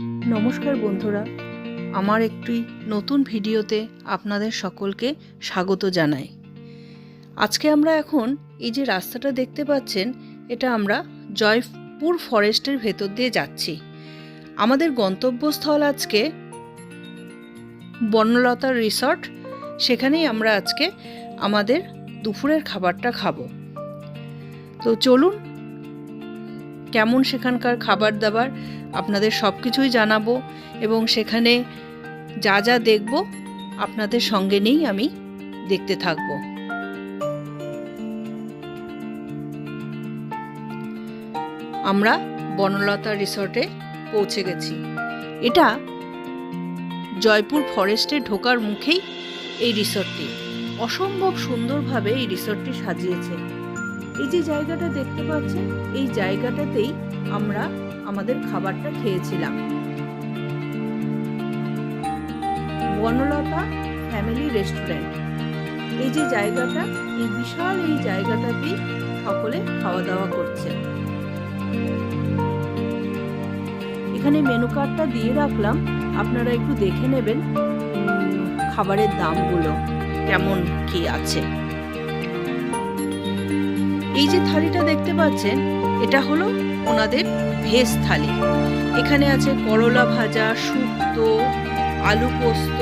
নমস্কার বন্ধুরা, আমার একটি নতুন ভিডিওতে আপনাদের সকলকে স্বাগত জানাই। আজকে আমরা এখন এই যে রাস্তাটা দেখতে পাচ্ছেন, এটা আমরা জয়পুর ফরেস্টের ভেতর দিয়ে যাচ্ছি। আমাদের গন্তব্যস্থল আজকে বনলতা রিসর্ট, সেখানেই আমরা আজকে আমাদের দুপুরের খাবারটা খাব। তো চলুন কেমন সেখানকার খাবার দাবার আপনাদের সব কিছুই জানাব এবং সেখানে যা যা দেখব, আপনাদের সঙ্গে নিয়েই আমি দেখতে থাকব। আমরা বনলতা রিসর্টে পৌঁছে গেছি। এটা জয়পুর ফরেস্টে ঢোকার মুখেই এই রিসর্টটি। অসম্ভব সুন্দরভাবে এই রিসর্টটি সাজিয়েছে। এই যে জায়গাটা দেখতে পাচ্ছেন, এই জায়গাটাতেই আমরা আমাদের খাবারটা খেয়েছিলাম। Bonolota family restaurant. এই যে জায়গাটা, এই বিশাল এই জায়গাটাতেই সকলে খাওয়া দাওয়া করছে। এখানে মেনু কার্ডটা দিয়ে রাখলাম, আপনারা একটু দেখে নেবেন খাবারের দামগুলো, কেমন কি আছে। এই যে থালিটা দেখতে পাচ্ছেন, এটা হলো ওনাদের ভেজ থালি। এখানে আছে করলা ভাজা, শুক্তো, আলু পোস্ত,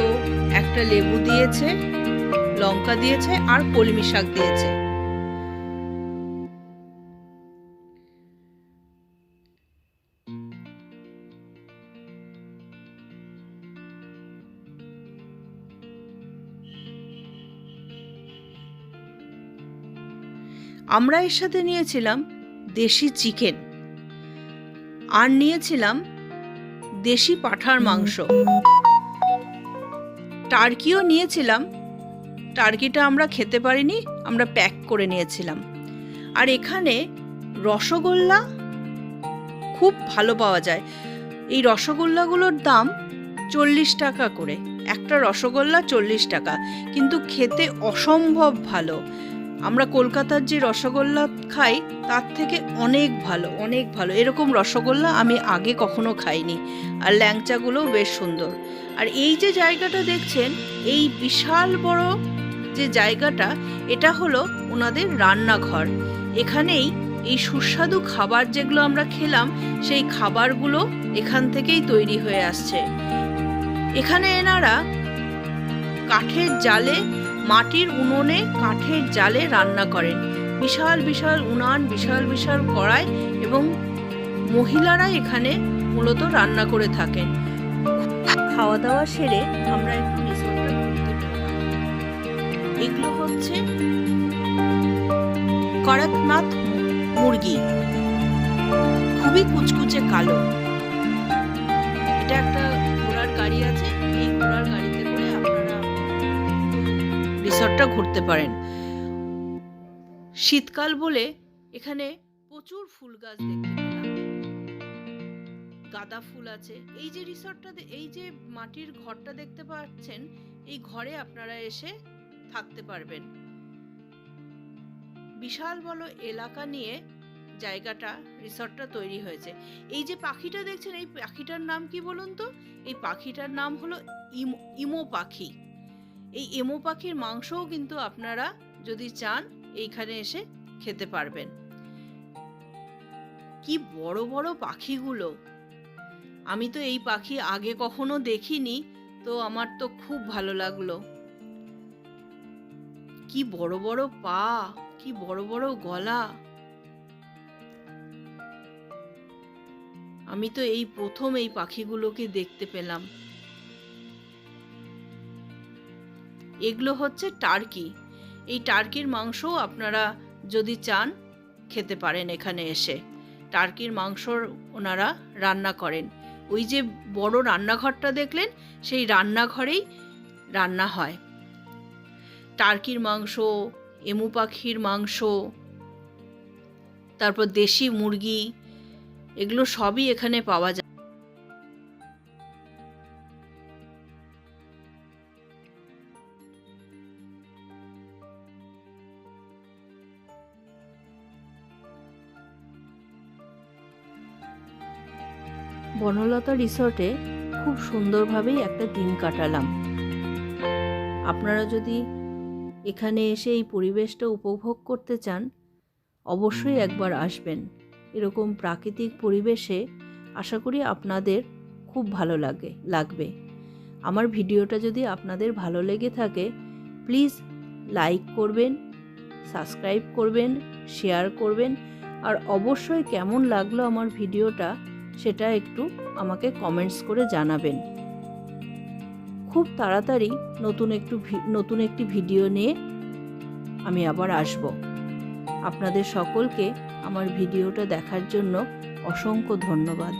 একটা লেবু দিয়েছে, লঙ্কা দিয়েছে, আর কলমি শাক দিয়েছে। আমরা এর সাথে নিয়েছিলাম দেশি চিকেন। আর নিয়েছিলাম দেশি পাঠার মাংস। টার্কিও নিয়েছিলাম। টার্কিটা আমরা খেতে পারিনি, আমরা প্যাক করে নিয়েছিলাম। আর এখানে রসগোল্লা খুব ভালো পাওয়া যায়। এই রসগোল্লাগুলোর দাম চল্লিশ টাকা করে। একটা রসগোল্লা চল্লিশ টাকা। কিন্তু খেতে অসম্ভব ভালো। আমরা কলকাতার যে রসগোল্লা খাই, তার থেকে অনেক ভালো অনেক ভালো। এরকম রসগোল্লা আমি আগে কখনো খাইনি। আর ল্যাংচাগুলোও বেশ সুন্দর। আর এই যে জায়গাটা দেখছেন, এই বিশাল বড় যে জায়গাটা, এটা হলো ওনাদের রান্নাঘর। এখানেই এই সুস্বাদু খাবার যেগুলো আমরা খেলাম, সেই খাবারগুলো এখান থেকেই তৈরি হয়ে আসছে। এখানে এনারা কাঠের জালে, মাটির উনুনে কাঠের জালে রান্না করেন। বিশাল বিশাল উনান, বিশাল বিশাল কড়াই এবং মহিলারা এখানে মূলত রান্না করে থাকেন। খাওয়া দাওয়া সেরে আমরা একটু এগুলো হচ্ছে করকনাথ মুরগি। খুবই কুচকুচে কালো। এটা একটা ঘোড়ার গাড়ি আছে, এই ঘোড়ার আপনারা রিসর্টটা ঘুরতে পারেন। শীতকাল বলে এখানে প্রচুর ফুল গাছ দেখতে গাঁদা ফুল আছে। এই যে রিসর্টটা এই যে মাটির ঘরটা দেখতে পাচ্ছেন, এই ঘরে আপনারা এসে থাকতে পারবেন। বিশাল বড় এলাকা নিয়ে জায়গাটা, রিসর্টটা তৈরি হয়েছে। এই যে পাখিটা দেখছেন, এই পাখিটার নাম কি বলুন তো? এই পাখিটার নাম হলো ইমো ইমো পাখি। এই এমো পাখির মাংসও কিন্তু আপনারা যদি চান, এইখানে এসে খেতে পারবেন। কি বড় বড় পাখিগুলো। আমি তো এই পাখি আগে কখনো দেখিনি, তো আমার তো খুব ভালো লাগল। কি বড় বড় পা, কি বড় বড় গলা। আমি তো এই প্রথম এই পাখিগুলোকে দেখতে পেলাম। এগুলো হচ্ছে টার্কি। এই টার্কির মাংসও আপনারা যদি চান, খেতে পারেন এখানে এসে। টার্কির মাংস ওনারা রান্না করেন। ওই যে বড় রান্নাঘরটা দেখলেন, সেই রান্নাঘরেই রান্না হয়। টার্কির মাংস, এমু পাখির মাংস, তারপর দেশি মুরগি, এগুলো সবই এখানে পাওয়া যায়। বনলতা রিসর্টে খুব সুন্দরভাবেই একটা দিন কাটালাম। আপনারা যদি এখানে এসে এই পরিবেশটা উপভোগ করতে চান, অবশ্যই একবার আসবেন। এরকম প্রাকৃতিক পরিবেশে আশা করি আপনাদের খুব ভালো লাগে, লাগবে। আমার ভিডিওটা যদি আপনাদের ভালো লেগে থাকে, প্লিজ লাইক করবেন, সাবস্ক্রাইব করবেন, শেয়ার করবেন, আর অবশ্যই কেমন লাগল আমার ভিডিওটা সেটা একটু আমাকে কমেন্টস করে জানাবেন। খুব তাড়াতাড়ি নতুন একটু নতুন একটি ভিডিও নিয়ে আমি আবার আসব। আপনাদের সকলকে আমার ভিডিওটা দেখার জন্য অসংখ্য ধন্যবাদ।